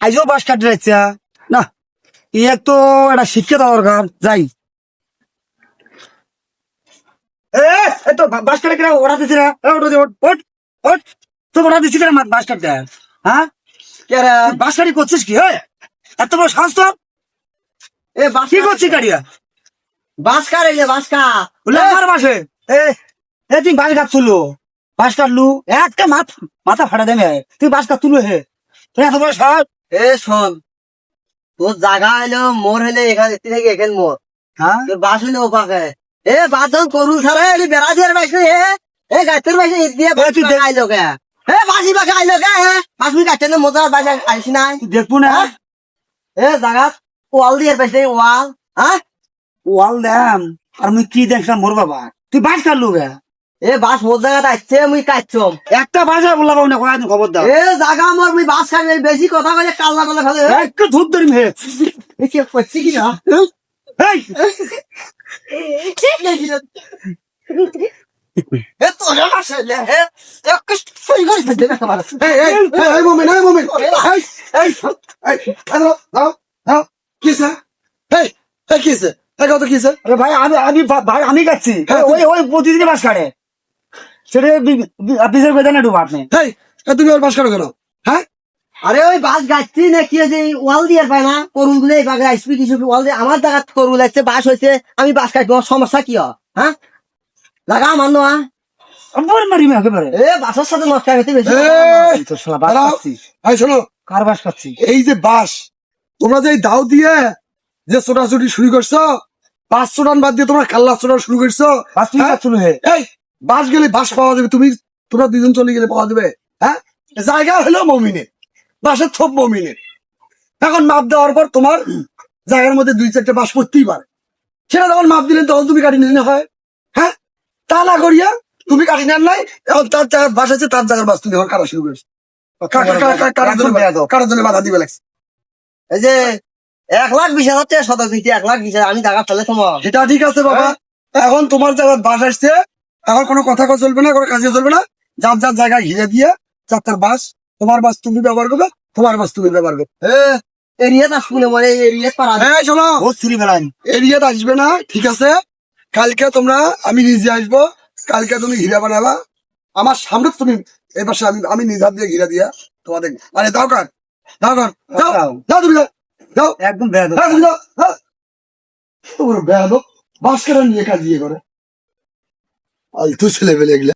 আজও বাস কাটি যাচ্ছে না ই এক তো একটা শিক্ষা দেওয়া দরকার যাই এ, তো বাস কাটে ওরা দিছি না ওটা ওঠ। তো বাস কাটতে হ্যাঁ বাস কাটি করছিস কি এ? এত বড় সাহস এ বাস কি করছিস কাটিয়া বাস কার এলে বাস কা আমার বাসে। এ এ তুই বাস কাটছিল বাস কাটলু একটা মাথা মাথা ফাটা দেবে তুই বাস কাটলু হে? তুই এত বড় সাহস? এ শোন। তোর জায়গা হলো মোর হলে এখানে থেকে এখানে মোর। হ্যাঁ? তোর বাস হলে ও পাকে এ বাদন করুল ছাড়া এলি বেড়া দিয়ে বাইছে এ এ গাছের ঈদ দিয়ে বাস আইলো কে? এ বাসি বাকে আইলো কে? বাসি গাছের না মোজার আইছি নাই। তুই দেখব না। হ্যাঁ? এ জায়গা ওয়াল দিয়ে পাইছে ওয়াল হ্যাঁ ওয়াল দেম আর মুই কি দেখলাম মোর বাবা তুই বাস কাটলু গে এ বাস মোর জায়গাটা আসছে মুই কাটছম একটা বাসা বললাম না কয়েক খবর দাও এ জায়গা মোর মুই বাস খাই বেশি কথা কইলে কাল্লা কাল্লা ফেলে একটু ধূপ ধরিম হে এ কি করছি কি না এই এ তোর মাসে লে হে এক কই কই ফেলে দেখা পারে এই এই এই, এই এই মোমেন এই এই এই এই দাও দাও দাও কিসে এই এই কিসে এই কত কিসে আরে ভাই আমি আমি ভাই আমি কাটছি হ্যাঁ, ওই ওই বাস কাটে। সেটা বিশের ডুবা আপনি। এই তুমি ওর বাস কাটো কেন? হ্যাঁ? আরে ওই বাস গাচ্ছি না কি হয়েছে ওয়াল দিয়ে পায় না? করুলগুলো এই কিছু ওয়াল দিয়ে আমার জায়গা করুল আছে বাস হয়েছে আমি বাস কাটবো সমস্যা কি হয়? হ্যাঁ? লাগা আমার নোয়া আমার মারি মে একেবারে। এ বাসের সাথে নষ্ট হইতে বেশি এই শোনো। কার বাস কাটছি এই যে বাস তোমরা যে এই দাও দিয়ে যে ছোটাছুটি শুরু করছ বাস ছোটান বাদ দিয়ে তোমরা খাল্লা ছোটা শুরু করছ হ্যাঁ? হে এই বাস গেলে বাস পাওয়া যাবে তুমি তোমরা দুজন চলে গেলে পাওয়া যাবে হ্যাঁ? জায়গা হলো মমিনে বাসের থপ মমিনে এখন মাপ দেওয়ার পর তোমার জায়গার মধ্যে দুই চারটে বাস পড়তেই পারে। সেটা যখন মাপ দিলে তখন তুমি কাটি নিলে হয় হ্যাঁ? তা না করিয়া তুমি কাটি নেন নাই এখন তার জায়গার বাস আছে তার জায়গার বাস তুমি এখন কাটা শুরু করেছ। জন্য বাধা দিবে লাগছে এই যে এক লাখ বিশ হাজার টাকা শতক দিতে এক লাখ বিশ আমি জায়গা ফেলে তোমার সেটা ঠিক আছে বাবা এখন তোমার জায়গায় বাস আসছে এখন কোনো কথা কথা চলবে না কোনো কাজে চলবে না যার যার জায়গায় ঘিরে দিয়ে যার তার বাস তোমার বাস তুমি ব্যবহার করবে তোমার বাস তুমি ব্যবহার করবে এ এরিয়া না শুনে মানে এরিয়া পারা হ্যাঁ শোনো ও আসবে না ঠিক আছে কালকে তোমরা আমি নিজে আসব কালকে তুমি ঘিরা বানাবা আমার সামনে তুমি এই পাশে আমি আমি নিজ হাত দিয়ে ঘিরা দিয়া তোমাদের আরে দাও কার দাও কার দাও। দাও। দাও তুমি দাও। দাও। একদম বেয়াদ হ্যাঁ তুমি দাও। তোমরা বাস করে নিয়ে কাজ ইয়ে করে। আলতু ছেলে পেলে এগুলা